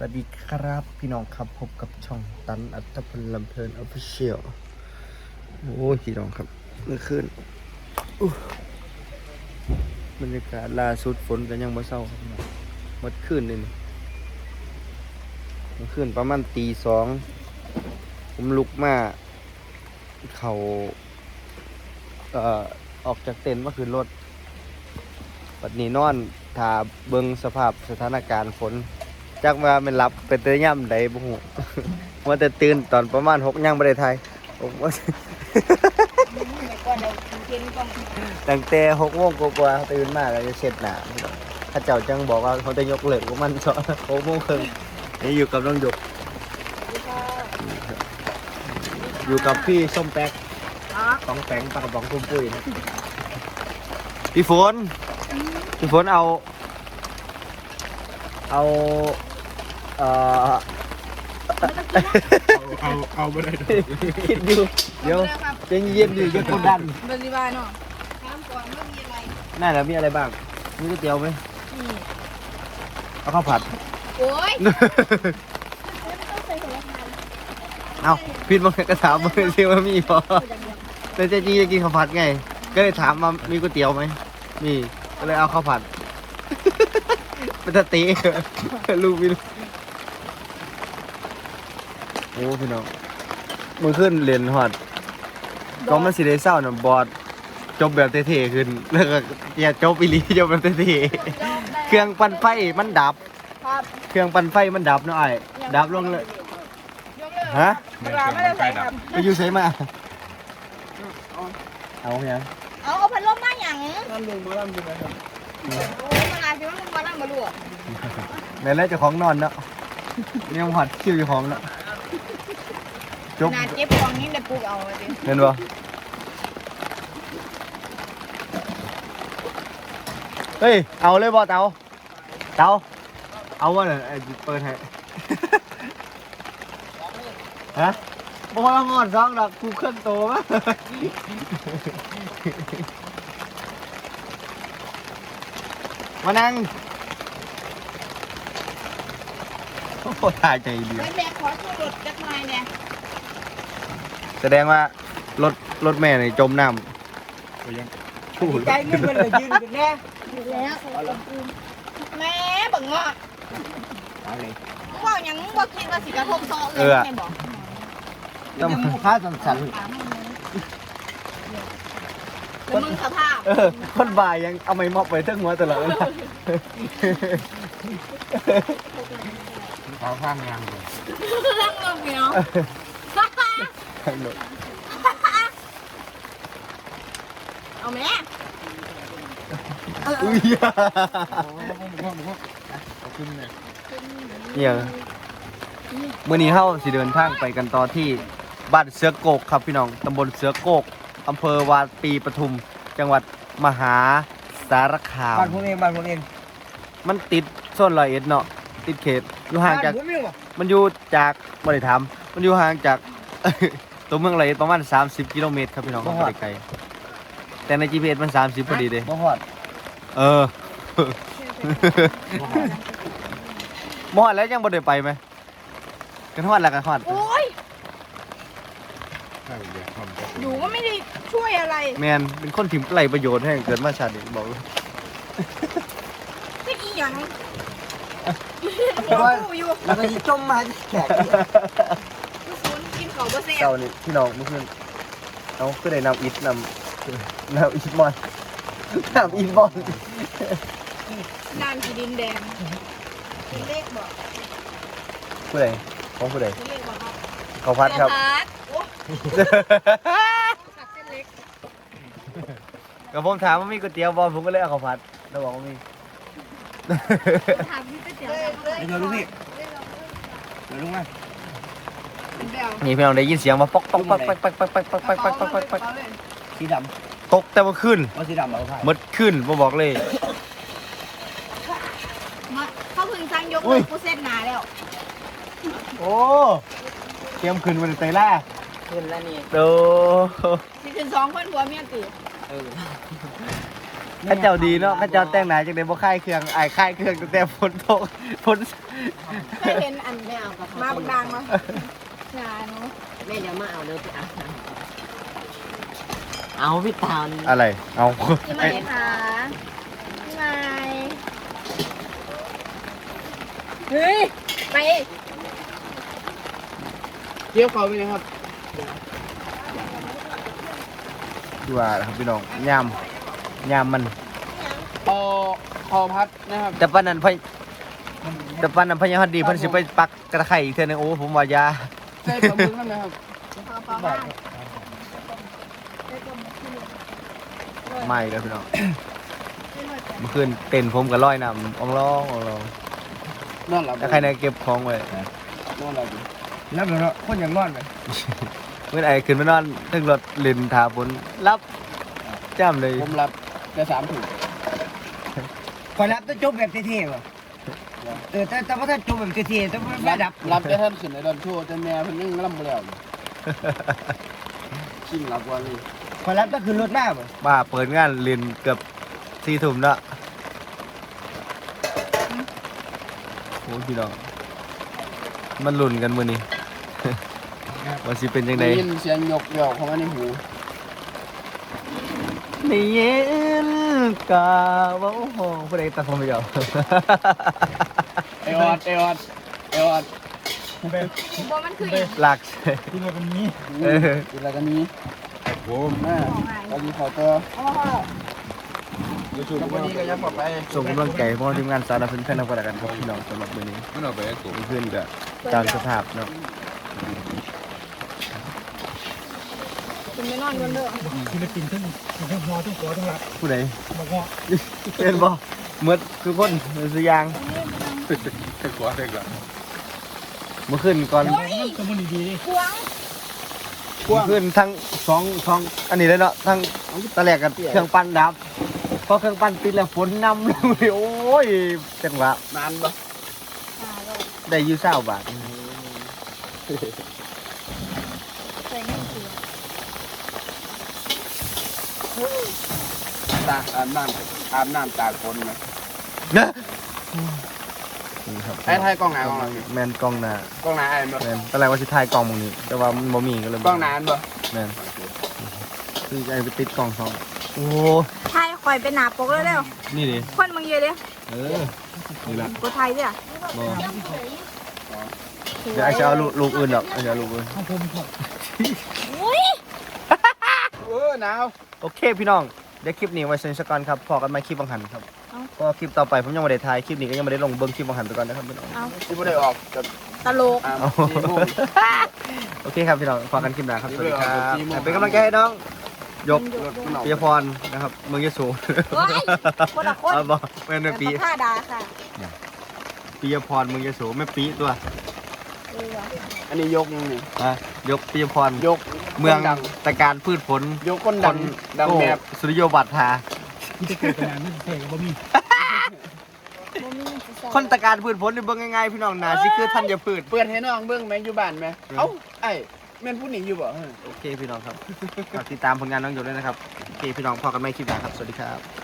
สวัสดีครับพี่น้องครับพบกับช่องตันอัตพลลำเพลินออฟฟิเชียลโอ้ยพี่น้องครับเมื่อคืนบรรยากาศล่าสุดฝนกันยังมาเศร้าครับน้องเมื่อคืนนี่เมื่อคืนประมาณตีสองผมลุกมาเขาเอ่อออกจากเต็นท์มาขึ้นรถปัดนี้นอนถาเบิงสภาพสถานการณ์ฝน จักว่ามันหลับเป็นเตยย่ำใดบ่ฮู้ว่าแต่ตื่นตอนประมาณหกยังบ่ได้ทายผมว่าไปก่อนเดี๋ยวกินก่อนตั้งแต่หกโมงกว่าตื่นมาแล้วจะเสร็จหน้าถ้าเจ้าจังบอกว่าเขาจะยกเลิกว่ามันสอนหกโมงครึ่งนี่อยู่กับน้องหยก อยู่กับพี่ส้มแป๊กอ๋อสองแปงปากกระป๋องกุ้มปุ้ยนะพี่ฝนพี่ฝนเอา เอา เอ่อเอาเอาไม่ได้ดอกคิดอยู่เดี๋ยวครับใจเย็นๆดิอย่ากดดันบริวารเนาะถามก่อนว่ามีอะไรน่าจะมีอะไรบ้างมีก๋วยเตี๋ยวไหมอืมเอาข้าวผัดโอ้ยเอาพิดบางกระถามมึงสิว่ามีพอแต่เจจีจะกินข้าวผัดไง ก็เลยถามว่ามีก๋วยเตี๋ยวไหมมีก็เลยเอาข้าวผัดเป็นตะเตีลูกวินโอ้พี่น้องมือขึ้นเรียนฮอดก็มันสิได้เศร้าน่ะบอดจบแบบเท่ๆขึ้นแล้วก็อย่าจบอีหลีจบแบบเท่ๆเครื่องปั่นไฟมันดับ ครับเครื่องปั่นไฟมันดับเนาะไอ้ดับลงเลยยกเลิกฮะเวลาไม่ได้ใส่ครับไปอยู่ใช้มาเอาเนี่ยเอาเอาพัดลมมาหยังนั่นลงมาล่ำใช่ไหมครับโอ้ยมันอาจจะว่ามันมานั่งมาลวกในแรกเจะของนอนเนาะนี่ยังหัดคิวอยู่ของเนาะ จบนาเจ็บฟองนี้ได้ปลูกเอาเลยดิเห็นบ่เฮ้ย เอาเลยบ่เตาเตาเอาวะเนี่ยไอ้เปิดให้ ฮะบ่ว่าหอดซองดอกกูเครื่องโตมะมานั่งโอ้โหถ่ายใจเดียว ไม่แบกขอชูรสจักหน่อยเนี่ย แสดงว่ารถรถแม่นี่จมน้ก็ยังำชูใจเงินมันเลยยืนกันแน่แล้วแม่บังเงาะเอาเลยมึงว่าหยังมึงว่าคิดว่าสิกระทบซอเลยใช่บอกต้องค่าสันสันแล้วมึงสภาพเออคนบ่ายยังเอาไม้มอบไปทั้งหัวตลอดเวลาเอาข้างงานเลยนั่งลงเนาะ เอาแม่อุ้ยเอาขึ้นเลยเนี่ยเมื่อนี้เฮาสิเดินทางไปกันต่อที่บ้านเสือโกกครับพี่น้องตำบลเสือโกกอำเภอวาปีปทุม จังหวัดมหาสารคาม บ้านผมเองบ้านผมเองมันติดโซนร้อยเอ็ดเนาะติดเขตอยู่ห่างจาก บ้นผมเองวะมันอยู่จากบริธรรมมันอยู่ห่างจาก ตัวเมืองร้อยเอ็ดประมาณ 30 กิโลเมตรครับพี่น้องครับบ่ได้ไกลแต่ใน GPS มัน 30พอดีเด้บ่ฮอดเออมอดแล้วยังบ่ได้ไปไหมกันฮอดแล้วกันฮอดโอ้ยข้างเดียวความจะอยู่ก็ไม่ได้ช่วยอะไรแมนเป็นคนถิ่มไรประโยชน์ให้เกิดมาชาตินี้บอกเลยไม่อีหยังว่ากูอยู่แล้วก็สิจมมาแขกอีกกูศูนย์กิน เขาบ่เซ่เจ้านี่พี่น้องเมื่อคืนเอาคือได้นำอิฐนำนำอิฐมอนนำอิฐมอนนานกีดินแดงเป็นเลขบอกผู้ใดของผู้ใดเป็นเลขบอกครับเขาพัดครับพัดโอ้ขัดเส้นเล็กกับผมถามว่ามีก๋วยเตี๋ยวบอลผมก็เลยเอาข้าวผัดแล้วบอกว่ามีทำนี่ก๋วยเตี๋ยวเดี๋ยวลูกพี่เดี๋ยวลูกมาเป็ นแบวนี่พี่น้องได้ยินเสียงมาปอกปอกปอกปอกปอกปอกปอกปอกปอกปอกปอกปอกปอกสีดตกแต่ว่าขึ้นำเอาสีดำเอาผ้าหมดขึ้นบ่บอกเลย มาเขาเพิ่งสั่งยกอุ้เลิย กกูเส้นหนาแล้วโอ้เตรียมขึ้นวันเตยล่าขึ้นแล้วนี่โดสิขึ้นสองคนผัวเมียตีเออข้าเจ้าดีเนาะข้าเจ้าแต่งหน้าจังได๋บ่ค่ายเครื่องอ้ายค่ายเครื่องตั้งแต่ฝนตกฝนเคยเห็นอันไม่เอากับมาบักดังมา หาหนูแม่เดี๋ยวมาเอาเนื้อไปอาบน้ำเอาพี่ตาลอะไร เอาพี่ใหม่คะพี่ใหม่เฮ้ย ไปเกี่ยวเขาไปเลยครับดูว่าครับพี่น้องยามยามมันพอพอพัดนะครับ แต่ปานนั้นพะแต่ปานนั้นพญาฮัดดีเพิ่นสิไปปักกระไข่อีกเทื่อนึงโอ้ผมว่ายา ใส่ปลาหมึกนั่นนะครับพอพอบ้านไม่แล้วพี่น้องเมื่อคืนเต้นผมก็ร้อยน้ำอ่องร้องอ่องร้องนอนหลับถ้าใครได้เก็บของไว้นอนหลับอยู่รับแล้วเนาะคนอย่างนอนไปเมื่อไอ้ขึ้นมานอนถึงรถลินทาฝนรับจ้ำเลยผมรับแต่สามถุงขอรับต้องจบแบบเท่ๆว่ะ เออแต่แต่ว่าถ้าจบแบบเท่ๆต้องไม่รับดับรับแต่ท่านขึ้นในดอนโชว์แต่แม่เพิ่นยังล่ำบ่แล้วอยู่ชิงรับว่าเลยขอรับต้องคือรถหน้าบ่บ้าเปิดงานลินเกือบสี่ทุ่มแล้วโอ้ยพี่น้องมันหลุนกันมือนี้ว่าสิเป็นยังไงได้ยินเสียงยกยอกเข้ามาในหูไม่เย็นกาว่าโอ้โหผู้ใดตัดผมไปเดียวไอออดไอออดไอออดบ่มันคืออย่างหลักที่เราเป็นนี้เออกินอะไรกันนี้ผมแม่ตอนนี้ขอตัวอ๋อจะชูแล้ววันนี้ก็ยังบอกไปส่งกำลังใจพ่อทีมงานสารพันเพื่อนๆกันแล้วกันครับพี่น้องสำหรับวันนี้มันเอาไปไอ้ตัวเพื่อนก็ตามสภาพเนาะคุณไม่นอนกันเด้อศิลปินทั้งทั้งฮอทั้งขอทั้งหลักผู้ใดมาก็เป็นบ่เมื่อคือคนสุอยาง ทั้งขอทั้งหลักเมื่อคืนก่อนก็มันดีควงเมื่อคืนทั้งสองสองอันนี้เลยเนาะทั้งตะแหลกกับเครื่องปั้นดับพอเครื่องปั้นติดแล้วฝนนำลงเลยโอ้ยจังหวะนานปะอ่าเราได้อยูเศร้าบาทใส่เงินเสียตากอาบน้ำอาบน้ำตากฝนไหมนะ นี่ครับไอ้ไทยกล้องหนากล้องหนาแมนกล้องหน้ากล้องหนาไอ้เมื่อแมนตอนแรกว่าสิถ่ายกล้องมึงนี่แต่ว่ามันบ่มีก็เลยกล้องหนาอันบ่แมนคือไอ้ไปติดกล้องสองโอ้ไทยคอยเป็นหนาปกแล้วเร็วนี่ดิคนมึงเยอะเด้เออนี่ละกูไทยด้วยอะบ่เดี๋ยวไอ้จะเอาลูกลูกอื่นหรอกไอ้จะเอาลูกอื่นของผมครับเออหนาว โอเคพี่น้อง เดี๋ยวคลิปนี้ไว้เซ็นสกอนครับ พอกันไหมาคลิปบังหันครับ ก็คลิปต่อไปผมยังไม่ได้ถ่ายคลิปนี้ก็ยังไม่ได้ลงเบิ้งคลิปบังหันไปก่อนนะครับพี่น้องที่ไม่ได้ออกกับตลก อ่าเอาสี่โมง โอเคครับพี่น้องพอกันคลิปหน้าครับสวัสดีครับสี่โมงเป็นกำลังใจให้น้องยกรถมันออกปิยพรนะครับเมืองยโสเฮ้ยคนละคนเอาบอกแม่นแม่ปีเป็นผ้าดาค่ะปิยพรเมืองยโสแม่ปีตัวเออว่ะอันนี้ยกยังนี่ อะยกปิยพรยกเมืองคนดัง ตะการพืชผลยกคนดัง ดังโก้แบบ สุริโยบัตรทา ที่จะเกิดงานไม่ใช่ก็บ่มีบ่มีสิใส่คนตะการพืชผลนี่เบิ่งง่ายๆพี่น้องนาสิคือธัญพืช เปิดให้น้องเบิ้งแม่อยู่บ้านไหมเอ้าไอ้แม่นผู้หนีอยู่บ่เฮ้ยโอเคพี่น้องครับ ฝากติดตามผลงานน้องหยกด้วยนะครับ โอเคพี่น้องพอกันไม่คลิปหน้าครับ สวัสดีครับ